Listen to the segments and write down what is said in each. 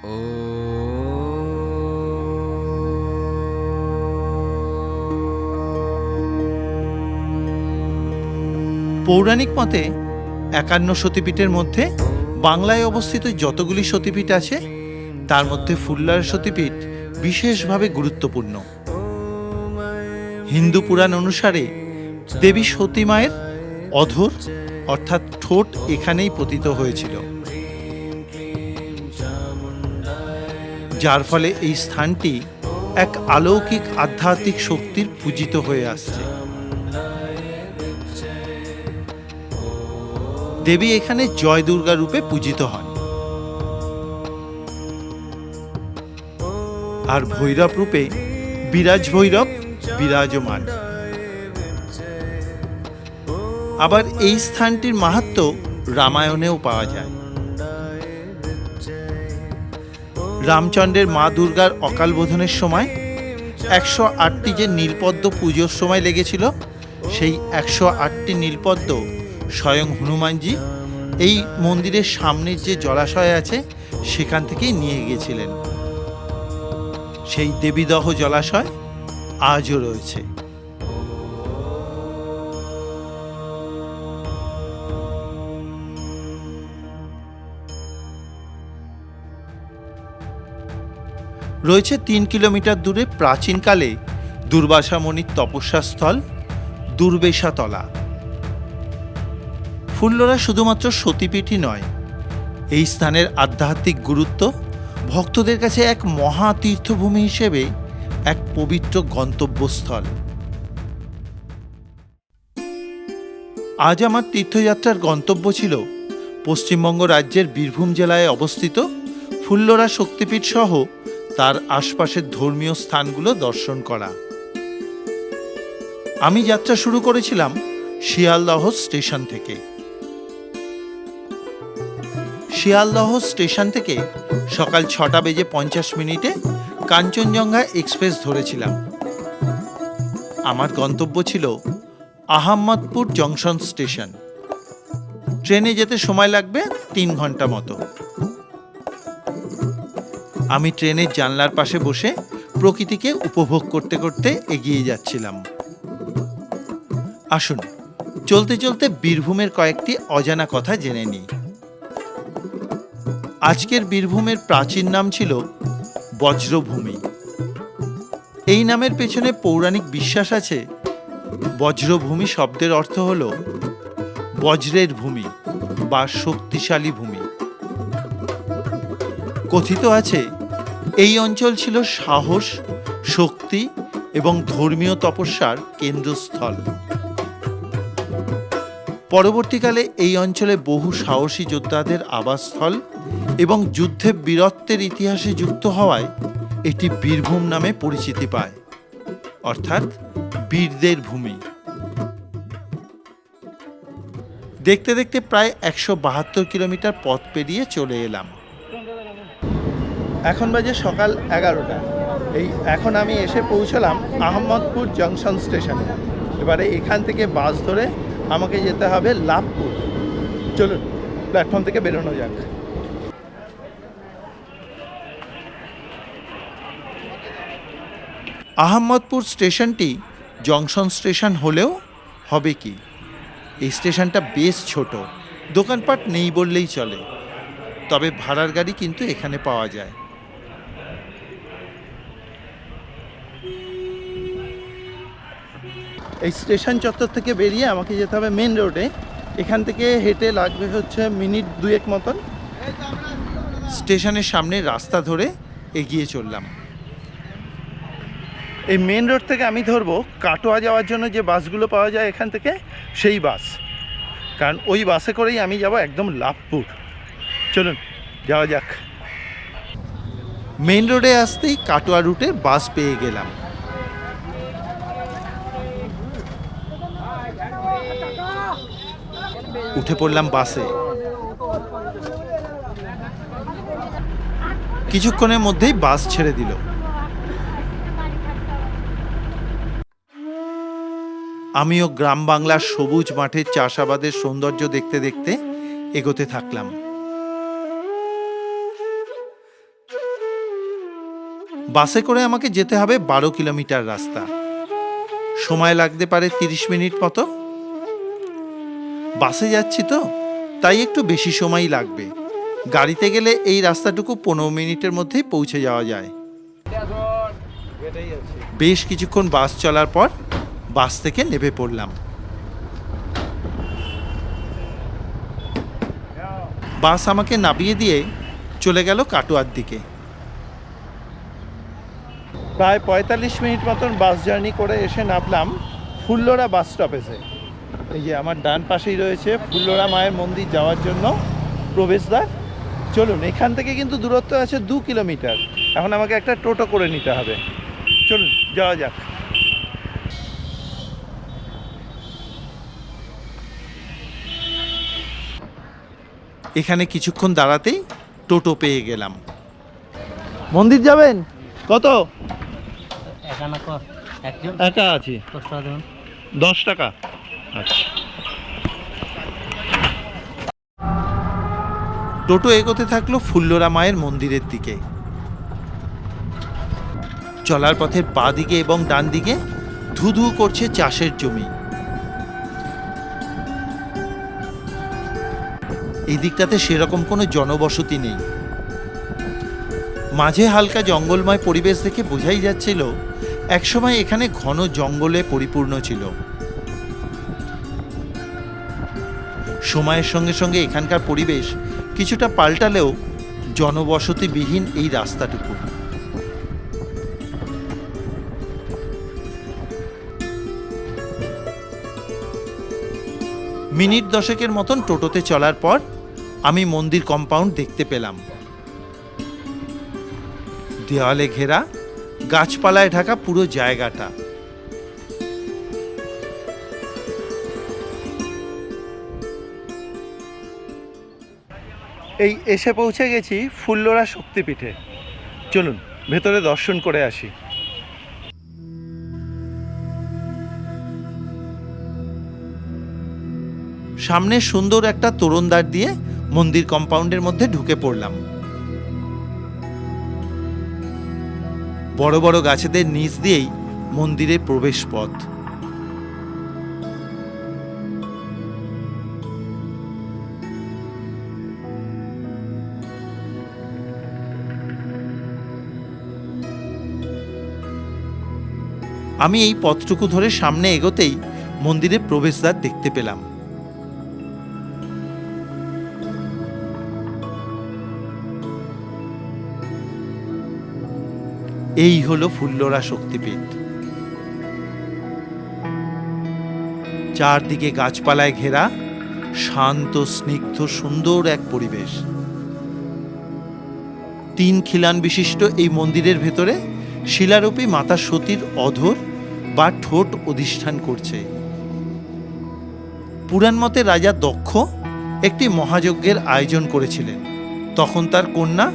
পৌরাণিক মতে একান্ন সতীপীঠের মধ্যে বাংলায় অবস্থিত যতগুলি সতীপীঠ আছে, তার মধ্যে ফুল্লার সতীপীঠ বিশেষভাবে গুরুত্বপূর্ণ। হিন্দু পুরাণ অনুসারে দেবী সতী মায়ের অধর অর্থাৎ ঠোঁট এখানেই পতিত হয়েছিল। যার ফলে এই স্থানটি এক আলৌকিক আধ্যাত্মিক শক্তির পূজিত হয়ে আসছে। দেবী এখানে জয় দুর্গা রূপে পূজিত হন। আর ভৈরব রূপে বিরাজ ভৈরব বিরাজমান। আবার এই স্থানটির মাহাত্ম রামায়ণেও পাওয়া যায়। রামচন্দ্রের মা দুর্গার অকাল বোধনের সময় একশো আটটি যে নীলপদ্ম পুজোর সময় লেগেছিল, সেই একশো আটটি নীলপদ্ম স্বয়ং হনুমানজি এই মন্দিরের সামনের যে জলাশয় আছে, সেখান থেকেই নিয়ে গিয়েছিলেন। সেই দেবীদহ জলাশয় আজও রয়েছে। রয়েছে তিন কিলোমিটার দূরে প্রাচীনকালে দুর্বাসা মণির তপস্যা স্থল দুর্বেশাতলা। ফুল্লরা শুধুমাত্র সতীপীঠই নয়, এই স্থানের আধ্যাত্মিক গুরুত্ব ভক্তদের কাছে এক মহা তীর্থভূমি হিসেবে এক পবিত্র গন্তব্যস্থল। আজ আমার তীর্থযাত্রার গন্তব্য ছিল পশ্চিমবঙ্গ রাজ্যের বীরভূম জেলায় অবস্থিত ফুল্লরা শক্তিপীঠ সহ তার আশপাশের ধর্মীয় স্থানগুলো দর্শন করা। আমি যাত্রা শুরু করেছিলাম শিয়ালদহ স্টেশন থেকে। শিয়ালদহ স্টেশন থেকে সকাল ছটা বেজে পঞ্চাশ মিনিটে কাঞ্চনজঙ্ঘা এক্সপ্রেস ধরেছিলাম। আমার গন্তব্য ছিল আহম্মদপুর জংশন স্টেশন। ট্রেনে যেতে সময় লাগবে তিন ঘণ্টা মতো। আমি ট্রেনের জানলার পাশে বসে প্রকৃতিকে উপভোগ করতে করতে এগিয়ে যাচ্ছিলাম। আসুন, চলতে চলতে বীরভূমের কয়েকটি অজানা কথা জেনে নিই। আজকের বীরভূমের প্রাচীন নাম ছিল বজ্রভূমি। এই নামের পেছনে পৌরাণিক বিশ্বাস আছে। বজ্রভূমি শব্দের অর্থ হল বজ্রের ভূমি বা শক্তিশালী ভূমি। কথিত আছে এই অঞ্চল ছিল সাহস, শক্তি এবং ধর্মীয় তপস্যার কেন্দ্রস্থল। পরবর্তীকালে এই অঞ্চলে বহু সাহসী যোদ্ধাদের আবাসস্থল এবং যুদ্ধে বীরত্বের ইতিহাসে যুক্ত হওয়ায় এটি বীরভূম নামে পরিচিতি পায়, অর্থাৎ বীরদের ভূমি। দেখতে দেখতে প্রায় একশো বাহাত্তর কিলোমিটার পথ পেরিয়ে চলে এলাম। এখন বাজে সকাল এগারোটা। এই এখন আমি এসে পৌঁছলাম আহমদপুর জংশন স্টেশনে। এবারে এখান থেকে বাস ধরে আমাকে যেতে হবে লাভপুর। চলুন, প্ল্যাটফর্ম থেকে বেরোনো যাক। আহমদপুর স্টেশনটি জংশন স্টেশন হলেও হবে কি? এই স্টেশনটা বেশ ছোট। দোকানপাট নেই বললেই চলে। তবে ভাড়ার গাড়ি কিন্তু এখানে পাওয়া যায়। এই স্টেশন চত্বর থেকে বেরিয়ে আমাকে যেতে হবে মেন রোডে এখান থেকে হেঁটে লাগবে হচ্ছে মিনিট দুয়েক মতন। স্টেশনের সামনে রাস্তা ধরে এগিয়ে চললাম। এই মেন রোড থেকে আমি ধরবো কাটোয়া যাওয়ার জন্য যে বাসগুলো পাওয়া যায় এখান থেকে সেই বাস। কারণ ওই বাসে করেই আমি যাব একদম লাভপুর। চলুন যাওয়া যাক। মেন রোডে আসতেই কাটোয়া রুটে বাস পেয়ে গেলাম। উঠে পড়লাম বাসে। কিছুক্ষণের মধ্যেই বাস ছেড়ে দিল। আমিও গ্রাম বাংলার সবুজ মাঠের চাষাবাদের সৌন্দর্য দেখতে দেখতে এগোতে থাকলাম। বাসে করে আমাকে যেতে হবে বারো কিলোমিটার রাস্তা। সময় লাগতে পারে তিরিশ মিনিট মতো। বাসে যাচ্ছি তো, তাই একটু বেশি সময় লাগবে। গাড়িতে গেলে এই রাস্তাটুকু পনেরো মিনিটের মধ্যেই পৌঁছে যাওয়া যায়। বেশ কিছুক্ষণ বাস চলার পর বাস থেকে নেমে পড়লাম। বাস আমাকে নামিয়ে দিয়ে চলে গেল কাটোয়ার দিকে। প্রায় পঁয়তাল্লিশ মিনিট মতন বাস জার্নি করে এসে নামলাম ফুল্লরা বাস স্টপেজে। এই যে আমার ডান পাশেই রয়েছে ফুল্লরা মায়ের মন্দির যাওয়ার জন্য প্রবেশদ্বার। চলুন এখান থেকে কিন্তু দূরত্ব আছে দু কিলোমিটার। এখন আমাকে একটা টোটো করে নিতে হবে। চলুন যাওয়া যাক। এখানে কিছুক্ষণ দাঁড়াতেই টোটো পেয়ে গেলাম। মন্দির যাবেন? কত? একা আছি। দশ টাকা। আচ্ছা। টোটো এগোতে থাকল ফুল্লরা মায়ের মন্দিরের দিকে। চলার পথের পা দিকে এবং ডান দিকে ধু ধু করছে চাষের জমি। এই দিকটাতে সেরকম কোনো জনবসতি নেই। মাঝে হালকা জঙ্গলময় পরিবেশ দেখে বোঝাই যাচ্ছিল, একসময় এখানে ঘন জঙ্গলে পরিপূর্ণ ছিল। সময়ের সঙ্গে সঙ্গে এখানকার পরিবেশ কিছুটা পাল্টালেও জনবসতিবিহীন এই রাস্তাটুকু। মিনিট দশেকের মতন টোটোতে চলার পর আমি মন্দির কম্পাউন্ড দেখতে পেলাম। দেওয়ালে ঘেরা, গাছপালায় ঢাকা পুরো জায়গাটা। এই এসে পৌঁছে গেছি ফুল্লরা শক্তিপীঠে। চলুন, ভেতরে দর্শন করে আসি। সামনে সুন্দর একটা তোরণদ্বার দিয়ে মন্দির কম্পাউন্ডের মধ্যে ঢুকে পড়লাম। বড় বড় গাছেদের নিচ দিয়েই মন্দিরের প্রবেশ পথ। আমি এই পথটুকু ধরে সামনে এগোতেই মন্দিরের প্রবেশদ্বার দেখতে পেলাম। এই হলো ফুল্লরা শক্তিপীঠ। চারদিকে গাছপালায় ঘেরা, শান্ত, স্নিগ্ধ, সুন্দর এক পরিবেশ। তিন খিলান বিশিষ্ট এই মন্দিরের ভেতরে শিলারূপী মাতা সতীর অধর বা ঠোঁট অধিষ্ঠান করছে। পুরাণ মতে রাজা দক্ষ একটি মহাযজ্ঞের আয়োজন করেছিলেন। তখন তার কন্যা,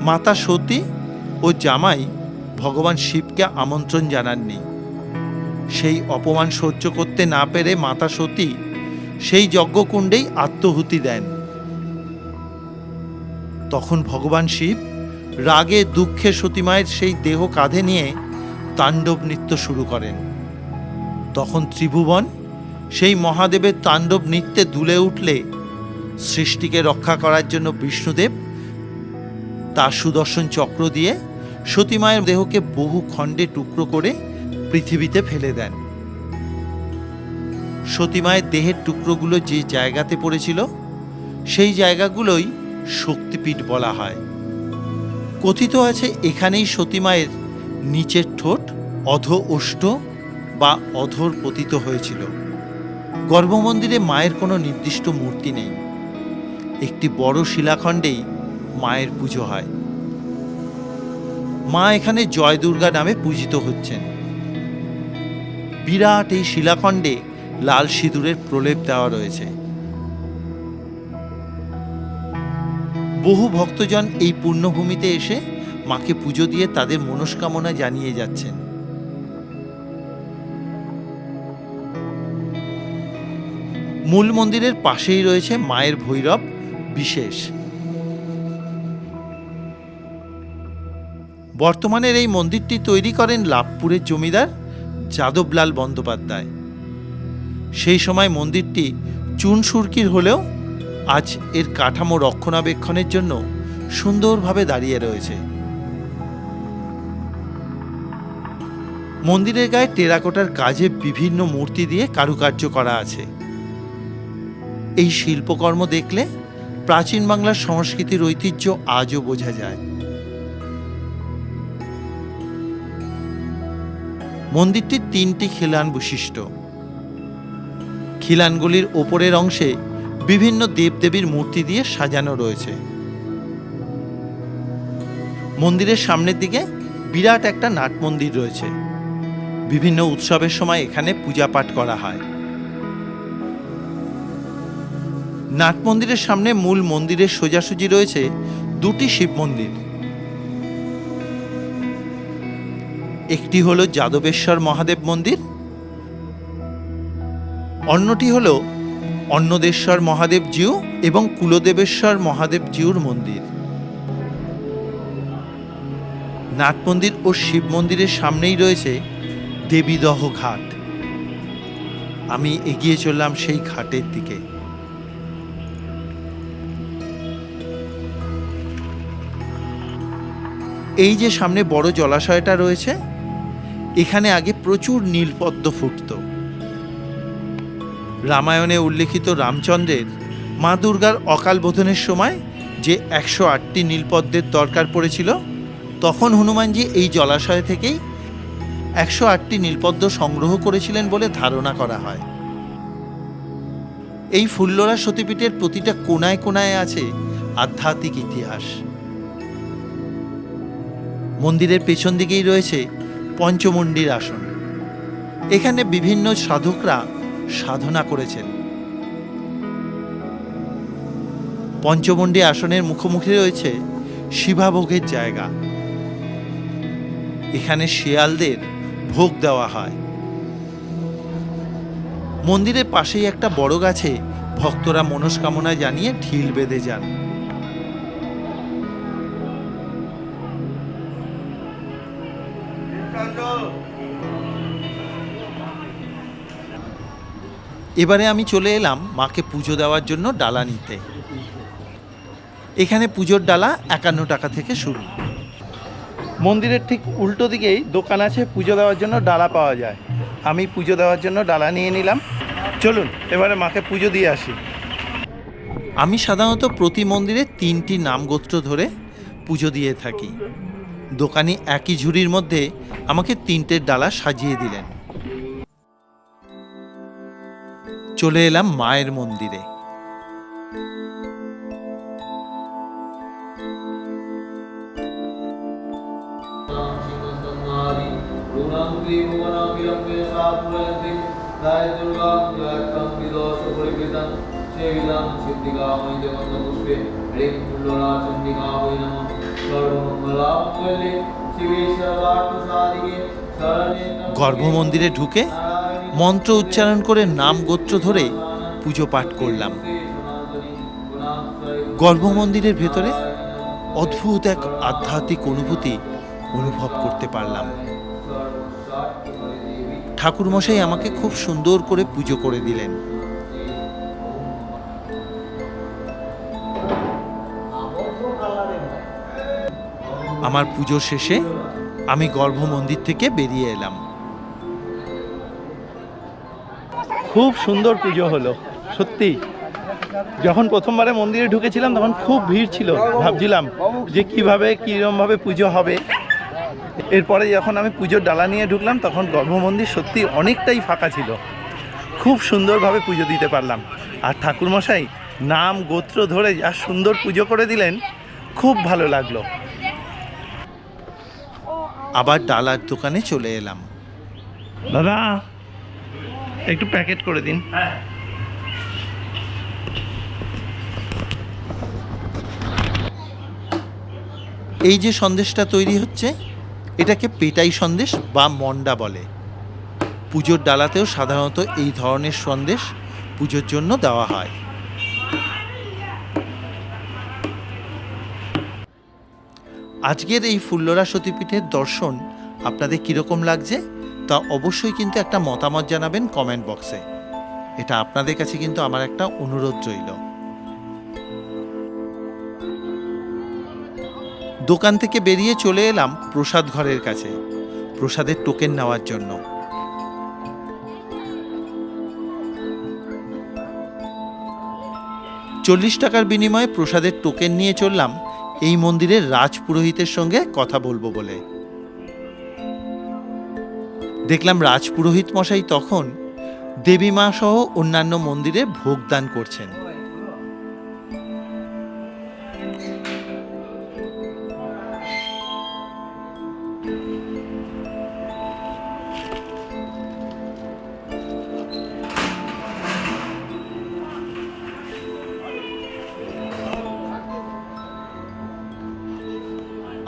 মাতা সতী ও জামাই ভগবান শিবকে আমন্ত্রণ জানাননি। সেই অপমান সহ্য করতে না পেরে মাতা সতী সেই যজ্ঞকুণ্ডেই আত্মহুতি দেন। তখন ভগবান শিব রাগে দুঃখে সতীমায়ের সেই দেহ কাঁধে নিয়ে তাণ্ডব নৃত্য শুরু করেন। তখন ত্রিভুবন সেই মহাদেবের তাণ্ডব নৃত্যে দুলে উঠলে সৃষ্টিকে রক্ষা করার জন্য বিষ্ণুদেব তার সুদর্শন চক্র দিয়ে সতীমায়ের দেহকে বহু খণ্ডে টুকরো করে পৃথিবীতে ফেলে দেন। সতীমায়ের দেহের টুকরোগুলো যে জায়গাতে পড়েছিল, সেই জায়গাগুলোই শক্তিপীঠ বলা হয়। কথিত আছে এখানেই সতীমায়ের নিচের ঠোঁট অধ ওষ্ঠ বা অধর পতিত হয়েছিল। গর্ভমন্দিরে মায়ের কোনো নির্দিষ্ট মূর্তি নেই। একটি বড় শিলাখণ্ডেই মায়ের পুজো হয়। মা এখানে জয় দুর্গা নামে পূজিত হচ্ছেন। বিরাট এই শিলাখণ্ডে লাল সিঁদুরের প্রলেপ দেওয়া রয়েছে। বহু ভক্তজন এই পুণ্যভূমিতে এসে মাকে পুজো দিয়ে তাদের মনস্কামনা জানিয়ে যাচ্ছেন। মূল মন্দিরের পাশেই রয়েছে মায়ের ভৈরব, বিশেষ। বর্তমানের এই মন্দিরটি তৈরি করেন লাভপুরের জমিদার যাদবলাল বন্দ্যোপাধ্যায়। সেই সময় মন্দিরটি চুন সুরকির হলেও আজ এর কাঠামো রক্ষণাবেক্ষণের জন্য সুন্দরভাবে দাঁড়িয়ে রয়েছে। মন্দিরের গায়ে টেরাকোটার কাজে বিভিন্ন মূর্তি দিয়ে কারুকার্য করা আছে। এই শিল্পকর্ম দেখলে প্রাচীন বাংলার সংস্কৃতির ঐতিহ্য আজও বোঝা যায়। মন্দিরটি তিনটি খিলান বিশিষ্ট খিলানগুলির ওপরের অংশে বিভিন্ন দেবদেবীর মূর্তি দিয়ে সাজানো রয়েছে। মন্দিরের সামনের দিকে বিরাট একটা নাট মন্দির রয়েছে। বিভিন্ন উৎসবের সময় এখানে পূজা পাঠ করা হয়। নাট মন্দিরের সামনে মূল মন্দিরের সোজাসুজি রয়েছে দুটি শিব মন্দির। একটি হলো যাদবেশ্বর মহাদেব মন্দির, অন্যটি হলো অন্নদেশ্বর মহাদেব জিউ এবং কুলদেবেশ্বর মহাদেব জিউর মন্দির। নাট মন্দির ও শিব মন্দিরের সামনেই রয়েছে দেবীদহ ঘাট। আমি এগিয়ে চললাম সেই ঘাটের দিকে। এই যে সামনে বড় জলাশয়টা রয়েছে, এখানে আগে প্রচুর নীলপদ্ম ফুটত। রামায়ণে উল্লেখিত রামচন্দ্রের মা দুর্গার অকাল বোধনের সময় যে একশো আটটি নীলপদ্মের দরকার পড়েছিল, তখন হনুমানজি এই জলাশয় থেকেই একশো আটটি নীলপদ্ম সংগ্রহ করেছিলেন বলে ধারণা করা হয়। এই ফুল্লরা সতীপীঠের প্রতিটা কোনায় কোনায় আছে আধ্যাত্মিক ইতিহাস। মন্দিরের পেছন দিকেই রয়েছে পঞ্চমন্ডির আসন। এখানে বিভিন্ন সাধকরা সাধনা করেছেন। পঞ্চমন্ডি আসনের মুখোমুখি রয়েছে শিবাভোগের জায়গা। এখানে শিয়ালদের ভোগ দেওয়া হয়। মন্দিরের পাশেই একটা বড় গাছে ভক্তরা মনস্কামনা জানিয়ে ঢিল বেঁধে যান। এবারে আমি চলে এলাম মাকে পুজো দেওয়ার জন্য ডালা নিতে। এখানে পুজোর ডালা একান্ন টাকা থেকে শুরু। মন্দিরের ঠিক উল্টো দিকেই দোকান আছে, পুজো দেওয়ার জন্য ডালা পাওয়া যায়। আমি পুজো দেওয়ার জন্য ডালা নিয়ে নিলাম। চলুন, এবারে মাকে পুজো দিয়ে আসি। আমি সাধারণত প্রতি মন্দিরে তিনটি নামগোত্র ধরে পুজো দিয়ে থাকি। দোকানি একই ঝুড়ির মধ্যে আমাকে তিনটে ডালা সাজিয়ে দিলেন। চলে এলাম মায়ের মন্দিরে। পুষ্পে হ্রিং ফুল্লরা চন্ডিকা বৈ নমঃ সর্বমঙ্গলামঙ্গলে শিবে সর্বার্থসাধিকে শরণে ত্র্যম্বকে গর্ভ মন্দিরে ঢুকে মন্ত্র উচ্চারণ করে নাম গোত্র ধরে পুজো পাঠ করলাম। গর্ভ মন্দিরের ভেতরে অদ্ভুত এক আধ্যাত্মিক অনুভূতি অনুভব করতে পারলাম। ঠাকুরমশাই আমাকে খুব সুন্দর করে পুজো করে দিলেন। আমার পুজো শেষে আমি গর্ভ মন্দির থেকে বেরিয়ে এলাম। খুব সুন্দর পুজো হলো, সত্যি। যখন প্রথমবারে মন্দিরে ঢুকেছিলাম, তখন খুব ভিড় ছিল। ভাবছিলাম যে কীভাবে, কীরমভাবে পুজো হবে। এরপরে যখন আমি পুজোর ডালা নিয়ে ঢুকলাম, তখন গর্ভমন্দির সত্যি অনেকটাই ফাঁকা ছিল। খুব সুন্দরভাবে পুজো দিতে পারলাম। আর ঠাকুরমশাই নাম, গোত্র ধরে যা সুন্দর পুজো করে দিলেন, খুব ভালো লাগল। আবার ডালার দোকানে চলে এলাম। দাদা, একটু প্যাকেট করে দিন। এই যে সন্দেশটা তৈরি হচ্ছে এটাকে পেটাই সন্দেশ বা মন্ডা বলে। পুজোর ডালাতেও সাধারণত এই ধরনের সন্দেশ পুজোর জন্য দেওয়া হয়। আজকের এই ফুল্লরা সতীপীঠের দর্শন আপনাদের কীরকম লাগছে তা অবশ্যই কিন্তু একটা মতামত জানাবেন কমেন্ট বক্সে। এটা আপনাদের কাছে কিন্তু আমার একটা অনুরোধ রইল। দোকান থেকে বেরিয়ে চলে এলাম প্রসাদ ঘরের কাছে, প্রসাদের টোকেন নেওয়ার জন্য। চল্লিশ টাকার বিনিময়ে প্রসাদের টোকেন নিয়ে চললাম এই মন্দিরের রাজ পুরোহিতের সঙ্গে কথা বলব বলে। দেখলাম রাজ পুরোহিত মশাই তখন দেবী মা সহ অন্যান্য মন্দিরে ভোগদান করছেন।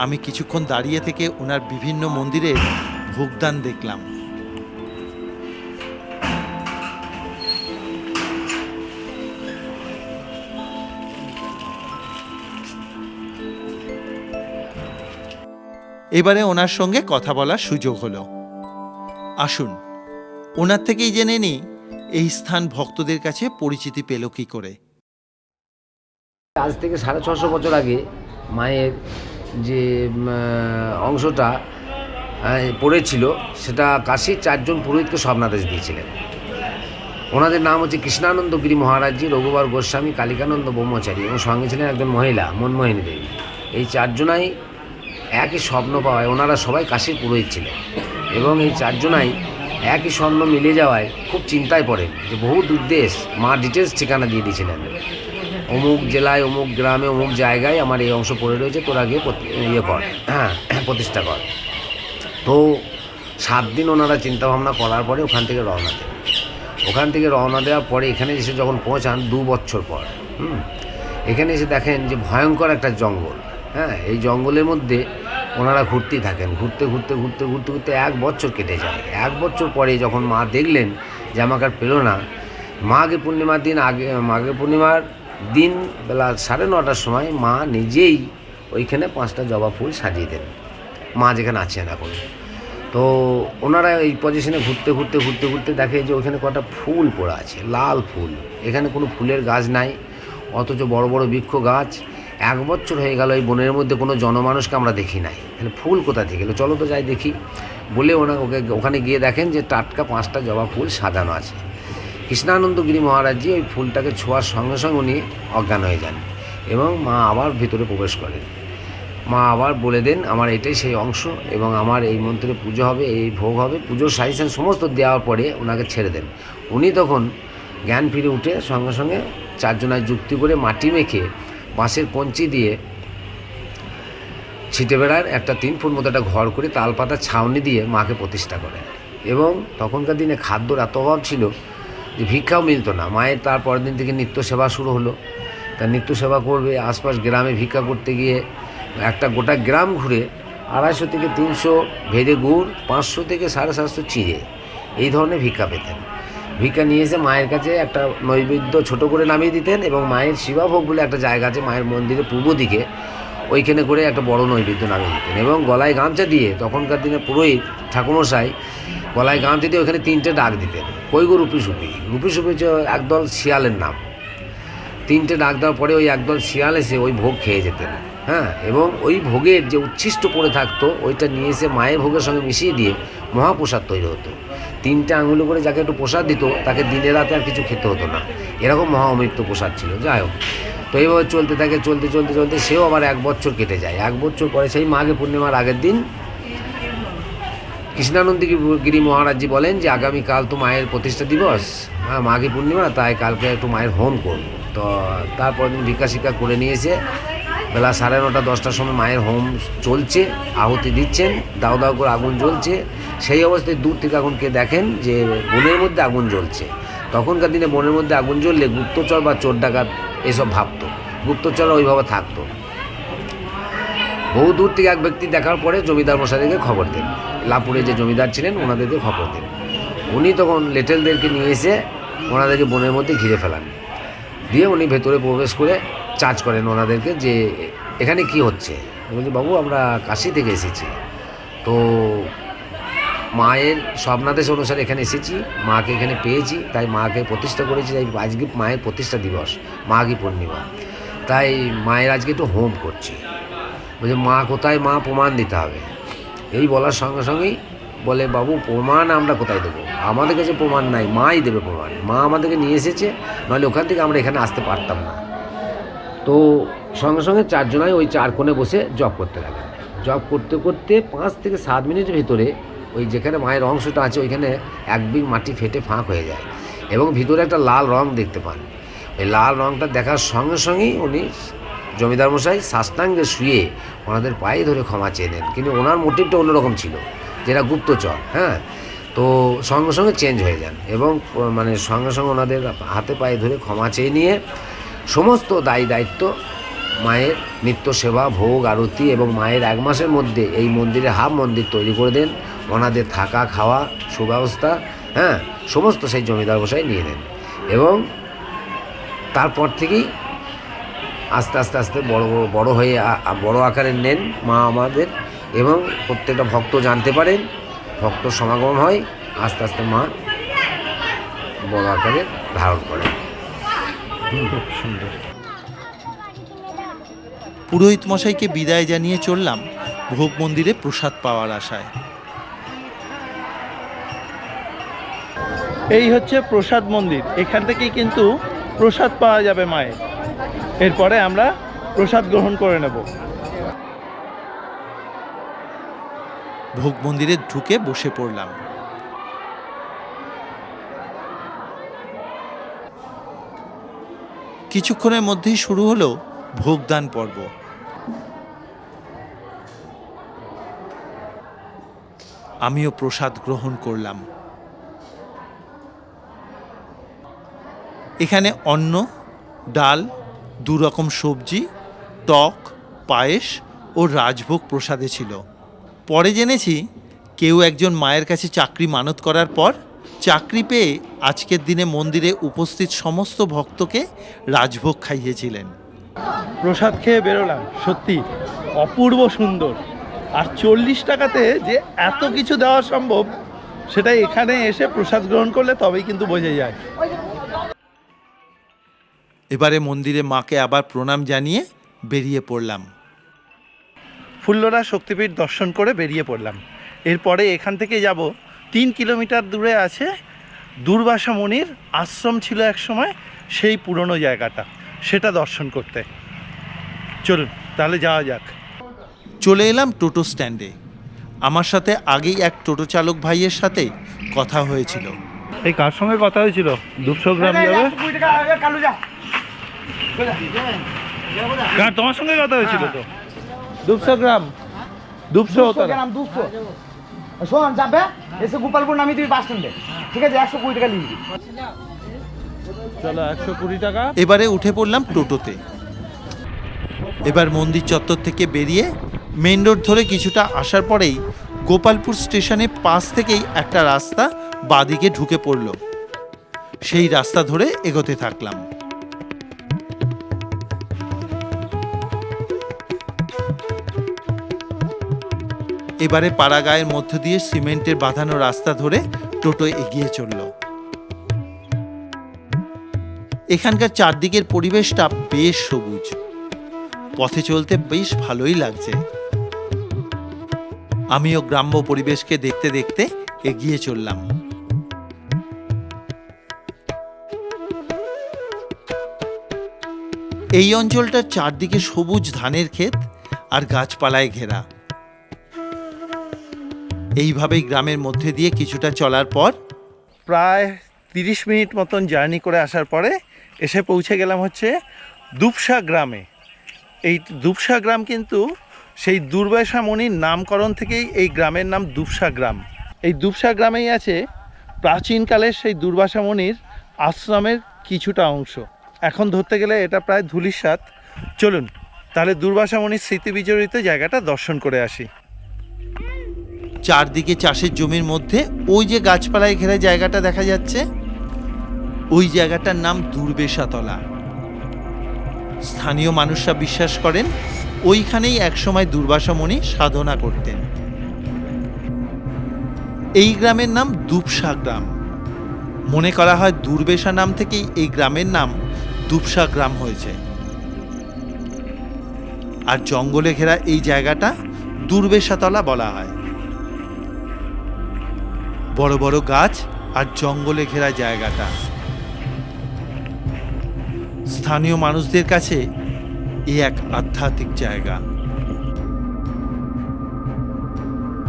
আমি কিছুক্ষণ দাঁড়িয়ে থেকে ওনার বিভিন্ন মন্দিরে ভোগদান দেখলাম। এবারে ওনার সঙ্গে কথা বলার সুযোগ হলো। আসুন, ওনার থেকেই জেনে নিই, এই স্থান ভক্তদের কাছে পরিচিতি পেল কি করে। আজ থেকে সাড়ে ছশো বছর আগে মায়ের যে অংশটা পড়েছিল, সেটা কাশীর চারজন পুরোহিতকে স্বপ্নাদেশ দিয়েছিলেন। ওনাদের নাম হচ্ছে কৃষ্ণানন্দ গিরি মহারাজজি, রঘুবার গোস্বামী, কালিকানন্দ ব্রহ্মচারী এবং সঙ্গে ছিলেন একজন মহিলা, মনমোহিনী দেবী। এই চারজনাই একই স্বপ্ন পাওয়ায় ওনারা সবাই কাশীর পুরোহিত ছিলেন এবং এই চারজনাই একই স্বপ্ন মিলে যাওয়ায় খুব চিন্তায় পড়েন যে বহু দুর্দেশ, মা ডিটেলস ঠিকানা দিয়ে দিয়েছিলেন। অমুক জেলায়, অমুক গ্রামে, অমুক জায়গায় আমার এই অংশ পড়ে রয়েছে, তোরা গিয়ে ইয়ে কর হ্যাঁ প্রতিষ্ঠা কর। তো সাত দিন ওনারা চিন্তা ভাবনা করার পরে ওখান থেকে রওনা দেন। ওখান থেকে রওনা দেওয়ার পরে এখানে এসে যখন পৌঁছান, দু বছর পর, হুম, এখানে এসে দেখেন যে ভয়ঙ্কর একটা জঙ্গল হ্যাঁ এই জঙ্গলের মধ্যে ওনারা ঘুরতেই থাকেন, ঘুরতে ঘুরতে ঘুরতে ঘুরতে ঘুরতে এক বছর কেটে যায়। এক বছর পরে যখন মা দেখলেন যে আমাকে আর পেল না, মাঘে পূর্ণিমার দিন আগে, মাঘে পূর্ণিমার দিন বেলা সাড়ে নটার সময় মা নিজেই ওইখানে পাঁচটা জবা ফুল সাজিয়ে দেন। মা যেখানে আছেন এখন। তো ওনারা এই পজিশনে ঘুরতে ঘুরতে ঘুরতে ঘুরতে দেখে যে ওইখানে কটা ফুল পড়ে আছে, লাল ফুল। এখানে কোনো ফুলের গাছ নাই, অথচ বড় বড় বৃক্ষ গাছ। এক বছর হয়ে গেল এই বনের মধ্যে কোনো জনমানুষকে আমরা দেখি নাই। তাহলে ফুল কোথা থেকে গেলো চলো তো যাই দেখি। বলে ওনা ওকে ওখানে গিয়ে দেখেন যে টাটকা পাঁচটা জবা ফুল সাজানো আছে। কৃষ্ণানন্দগিরি মহারাজজি ওই ফুলটাকে ছোঁয়ার সঙ্গে সঙ্গে উনি অজ্ঞান হয়ে যান এবং মা আবার ভিতরে প্রবেশ করেন। মা আবার বলে দেন, আমার এটাই সেই অংশ এবং আমার এই মন্ত্রে পুজো হবে, এই ভোগ হবে। পুজোর সাইসেন সমস্ত দেওয়ার পরে ওনাকে ছেড়ে দেন। উনি তখন জ্ঞান ফিরে উঠে সঙ্গে সঙ্গে চারজনায় যুক্তি করে মাটি মেখে বাঁশের কঞ্চি দিয়ে ছিটে বেড়ার একটা তিন ফুট মতো একটা ঘর করে তালপাতা ছাউনি দিয়ে মাকে প্রতিষ্ঠা করেন। এবং তখনকার দিনে খাদ্যর এত অভাব ছিল যে ভিক্ষাও মিলতো না। মায়ের তার পরের দিন থেকে নিত্য সেবা শুরু হলো। তা নিত্য সেবা করবে, আশপাশ গ্রামে ভিক্ষা করতে গিয়ে একটা গোটা গ্রাম ঘুরে আড়াইশো থেকে তিনশো ভেজে গুড়, পাঁচশো থেকে সাড়ে সাতশো চিড়ে এই ধরনের ভিক্ষা পেতেন। ভিক্ষা নিয়ে এসে মায়ের কাছে একটা নৈবেদ্য ছোট করে নামিয়ে দিতেন এবং মায়ের শিবাভোগ বলে একটা জায়গা আছে মায়ের মন্দিরের পূর্ব দিকে, ওইখানে করে একটা বড় নৈবেদ্য নামিয়ে দিতেন এবং গলায় গামছা দিয়ে তখনকার দিনে পুরোহিত ঠাকুমশাই গলায় গামছা দিয়ে ওখানে তিনটে ডাক দিতেন কই গো রুপি সুপি? রুপি সুপি হচ্ছে একদল শিয়ালের নাম। তিনটে ডাক দেওয়ার পরে ওই একদল শিয়াল এসে ওই ভোগ খেয়ে যেতেন। হ্যাঁ এবং ওই ভোগের যে উচ্ছিষ্ট পড়ে থাকতো, ওইটা নিয়ে এসে মায়ের ভোগের সঙ্গে মিশিয়ে দিয়ে মহাপ্রসাদ তৈরি হতো। তিনটে আঙুলে করে যাকে একটু প্রসাদ দিত, তাকে দিনে রাতে আর কিছু খেতে হতো না। এরকম মহা অমৃত প্রসাদ ছিল, যাই হোক। তো এইভাবে চলতে থাকে, চলতে চলতে চলতে সেও আবার এক বছর কেটে যায়। এক বছর পরে সেই মাঘে পূর্ণিমার আগের দিন কৃষ্ণানন্দ গিরি মহারাজজি বলেন যে আগামীকাল তো মায়ের প্রতিষ্ঠা দিবস। হ্যাঁ মাঘী পূর্ণিমা, তাই কালকে একটু মায়ের হোম করব। তো তারপর দিন ভিক্ষা শিক্ষা করে নিয়েছে। বেলা সাড়ে নটা, দশটার সময় মায়ের হোম চলছে, আহুতি দিচ্ছেন, দাও দাও করে আগুন জ্বলছে। সেই অবস্থায় দূর থেকে আগুন কে দেখেন যে বনের মধ্যে আগুন জ্বলছে। তখনকার দিনে বনের মধ্যে আগুন জ্বললে গুপ্তচর বা চোর ডাকাত এসব ভাবতো। গুপ্তচর ওইভাবে থাকতো। বহু দূর থেকে এক ব্যক্তি দেখার পরে জমিদার মশাইদেরকে খবর দেন। লাপুরে যে জমিদার ছিলেন, ওনাদেরকে খবর দেন। উনি তখন লেটেলদেরকে নিয়ে এসে ওনাদেরকে বনের মধ্যে ঘিরে ফেলান। দিয়ে উনি ভেতরে প্রবেশ করে চার্জ করেন ওনাদেরকে যে, এখানে কি হচ্ছে? বলছি, বাবু, আমরা কাশি থেকে এসেছি। তো মায়ের স্বপ্নাদেশ অনুসারে এখানে এসেছি, মাকে এখানে পেয়েছি, তাই মাকে প্রতিষ্ঠা করেছি, তাই আজকে মায়ের প্রতিষ্ঠা দিবস, মাঘী পূর্ণিমা। তাই মায়ের আজকে একটু হোম করছি। বলছে, মা, কোথায়? মা, প্রমাণ দিতে হবে। এই বলার সঙ্গে সঙ্গেই বলে, বাবু, প্রমাণ আমরা কোথায় দেবো? আমাদের কাছে প্রমাণ নাই, মাই দেবে প্রমাণ। মা আমাদেরকে নিয়ে এসেছে, নাহলে ওখান থেকে আমরা এখানে আসতে পারতাম না। তো সঙ্গে সঙ্গে চারজনাই ওই চার কোণে বসে জব করতে লাগেন জব করতে করতে পাঁচ থেকে সাত মিনিটের ভিতরে ওই যেখানে মায়ের অংশটা আছে, ওইখানে এক বিঘ মাটি ফেটে ফাঁক হয়ে যায় এবং ভিতরে একটা লাল রং দেখতে পান। ওই লাল রংটা দেখার সঙ্গে সঙ্গেই উনি জমিদার মশাই সাষ্টাঙ্গে শুয়ে ওনাদের পায়ে ধরে ক্ষমা চেয়ে নেন। কিন্তু ওনার মোটিভটা অন্যরকম ছিল, যেটা গুপ্তচর হ্যাঁ? তো সঙ্গে সঙ্গে চেঞ্জ হয়ে যান এবং মানে সঙ্গে সঙ্গে ওনাদের হাতে পায়ে ধরে ক্ষমা চেয়ে নিয়ে সমস্ত দায়ী দায়িত্ব, মায়ের নিত্য সেবা, ভোগ, আরতি এবং মায়ের এক মাসের মধ্যে এই মন্দিরে হাফ মন্দির তৈরি করে দেন। ওনাদের থাকা, খাওয়া, সুব্যবস্থা হ্যাঁ? সমস্ত সেই জমিদার বসাই নিয়ে নেন এবং তারপর থেকেই আস্তে আস্তে আস্তে বড় বড় বড় হয়ে বড় আকারের নেন মা আমাদের এবং প্রত্যেকটা ভক্ত জানতে পারেন ভক্ত সমাগম হয় আস্তে আস্তে মা বড় আকারে ধারণ করে খুব সুন্দর। পুরোহিত মশাইকে বিদায় জানিয়ে চললাম ভোগ মন্দিরে প্রসাদ পাওয়ার আশায়। এই হচ্ছে প্রসাদ মন্দির। এখান থেকেই কিন্তু প্রসাদ পাওয়া যাবে মায়ের। এরপরে আমরা প্রসাদ গ্রহণ করে নেব। ভোগ মন্দিরে ঢুকে বসে পড়লাম। কিছুক্ষণের মধ্যেই শুরু হলো ভোগদান পর্ব। আমিও প্রসাদ গ্রহণ করলাম। এখানে অন্ন, ডাল দু রকম সবজি, টক, পায়েস ও রাজভোগ প্রসাদে ছিল। পরে জেনেছি কেউ একজন মায়ের কাছে চাকরি মানত করার পর চাকরি পেয়ে আজকের দিনে মন্দিরে উপস্থিত সমস্ত ভক্তকে রাজভোগ খাইয়েছিলেন। প্রসাদ খেয়ে বেরোলাম, সত্যি অপূর্ব সুন্দর। আর চল্লিশ টাকাতে যে এত কিছু দেওয়া সম্ভব সেটা এখানে এসে প্রসাদ গ্রহণ করলে তবেই কিন্তু বোঝা যায়। এবারে মন্দিরে মাকে আবার প্রণাম জানিয়ে বেরিয়ে পড়লাম। ফুল্লরা শক্তিপীঠ দর্শন করে বেরিয়ে পড়লাম। এরপরে এখান থেকে যাব। তিন কিলোমিটার দূরে আছে দুর্বাসা মুনির আশ্রম ছিল এক সময় সেই পুরনো জায়গাটা সেটা দর্শন করতে। চলুন তাহলে যাওয়া যাক। চলে এলাম টোটো স্ট্যান্ডে। আমার সাথে আগেই এক টোটো চালক ভাইয়ের সাথে কথা হয়েছিল। এই কার সঙ্গে কথা হয়েছিল? দুশো গ্রাম যাবে কার তোমার সঙ্গে কথা হয়েছিল তো? দুশো গ্রাম। দুশো গ্রাম দুশো। শোন যাবে? এসে গোপালপুর নামি তুই বাস স্ট্যান্ডে ঠিক আছে একশো কুড়ি টাকা নিবি চলো একশো কুড়ি টাকা। এবারে উঠে পড়লাম টোটোতে। এবার মন্দির চত্বর থেকে বেরিয়ে মেন রোড ধরে কিছুটা আসার পরেই গোপালপুর স্টেশনের পাশ থেকেই একটা রাস্তা বাদিকে ঢুকে পড়ল। সেই রাস্তা ধরে এগোতে থাকলাম। এবারে পাড়াগায়ের মধ্য দিয়ে সিমেন্টের বাঁধানো রাস্তা ধরে টোটো এগিয়ে চলল। এখানকার চারদিকের পরিবেশটা বেশ সবুজ। পথে চলতে বেশ ভালোই লাগছে। আমিও গ্রাম্য পরিবেশকে দেখতে দেখতে এগিয়ে চললাম। এই অঞ্চলটার চারদিকে সবুজ ধানের ক্ষেত আর গাছপালায় ঘেরা। এইভাবেই গ্রামের মধ্যে দিয়ে কিছুটা চলার পর প্রায় তিরিশ মিনিট মতন জার্নি করে আসার পরে এসে পৌঁছে গেলাম হচ্ছে দুপসা গ্রামে। এই দুপসা গ্রাম কিন্তু সেই দুর্বাসা মণির নামকরণ থেকেই এই গ্রামের নাম দুপসা গ্রাম। এই দুপসা গ্রামেই আছে প্রাচীনকালের সেই দুর্বাসা মণির আশ্রমের কিছুটা অংশ। এখন ধরতে গেলে এটা প্রায় ধুলিসাত চলুন, তাহলে দুর্বাসা মণির স্মৃতি বিজড়িত জায়গাটা দর্শন করে আসি। চারদিকে চাষের জমির মধ্যে ওই যে গাছপালায় ঘেরা জায়গাটা দেখা যাচ্ছে, ওই জায়গাটার নাম দুর্বেশাতলা। স্থানীয় মানুষরা বিশ্বাস করেন, ওইখানেই একসময় দুর্বাসা মুনি সাধনা করতেন। এই গ্রামের নাম দুপসা গ্রাম। মনে করা হয় দুর্বেশা নাম থেকেই এই গ্রামের নাম দুপসা গ্রাম হয়েছে। আর জঙ্গলে ঘেরা এই জায়গাটা দুর্বেশাতলা বলা হয়। বড় বড় গাছ আর জঙ্গলে ঘেরা জায়গাটা। স্থানীয় মানুষদের কাছে এই এক আধ্যাত্মিক জায়গা।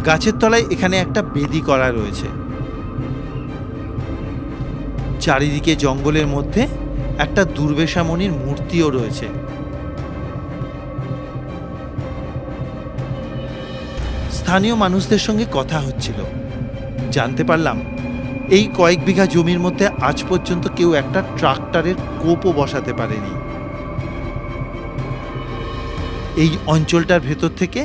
গাছের তলায় এখানে একটা বেদি করা রয়েছে। চারিদিকে জঙ্গলের মধ্যে একটা দুর্বেশামণির মূর্তিও রয়েছে। স্থানীয় মানুষদের সঙ্গে কথা হচ্ছিল। জানতে পারলাম, এই কয়েক বিঘা জমির মধ্যে আজ পর্যন্ত কেউ একটা ট্রাক্টরের কোপও বসাতে পারেনি। এই অঞ্চলটার ভেতর থেকে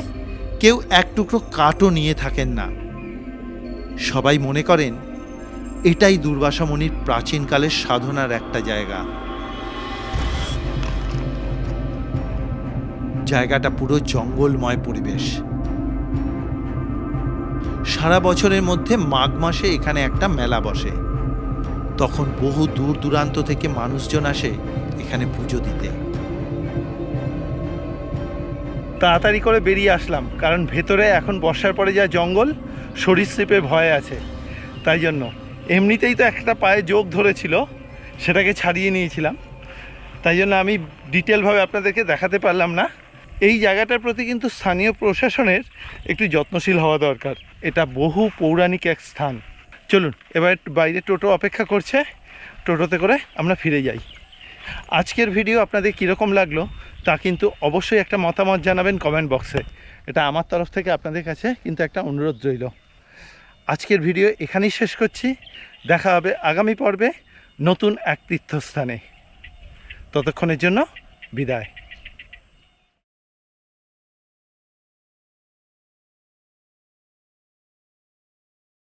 কেউ এক টুকরো কাঠও নিয়ে থাকেন না। সবাই মনে করেন, এটাই দুর্বাসা মুনির প্রাচীনকালের সাধনার একটা জায়গা। জায়গাটা পুরো জঙ্গলময় পরিবেশ। সারা বছরের মধ্যে মাঘ মাসে এখানে একটা মেলা বসে। তখন বহু দূর দূরান্ত থেকে মানুষজন আসে এখানে পুজো দিতে। তাড়াতাড়ি করে বেরিয়ে আসলাম, কারণ ভেতরে এখন বর্ষার পরে যা জঙ্গল সরীসৃপে ভয় আছে। তাই জন্য এমনিতেই তো একটা পায়ে যোগ ধরেছিল, সেটাকে ছাড়িয়ে নিয়েছিলাম। তাই জন্য আমি ডিটেলভাবে আপনাদেরকে দেখাতে পারলাম না। এই জায়গাটার প্রতি কিন্তু স্থানীয় প্রশাসনের একটু যত্নশীল হওয়া দরকার। এটা বহু পৌরাণিক এক স্থান। চলুন, এবার বাইরে টোটো অপেক্ষা করছে। টোটোতে করে আমরা ফিরে যাই। আজকের ভিডিও আপনাদের কীরকম লাগল তা কিন্তু অবশ্যই একটা মতামত জানাবেন কমেন্ট বক্সে। এটা আমার তরফ থেকে আপনাদের কাছে কিন্তু একটা অনুরোধ রইল। আজকের ভিডিও এখানেই শেষ করছি। দেখা হবে আগামী পর্বে নতুন এক তীর্থস্থানে। ততক্ষণের জন্য বিদায়।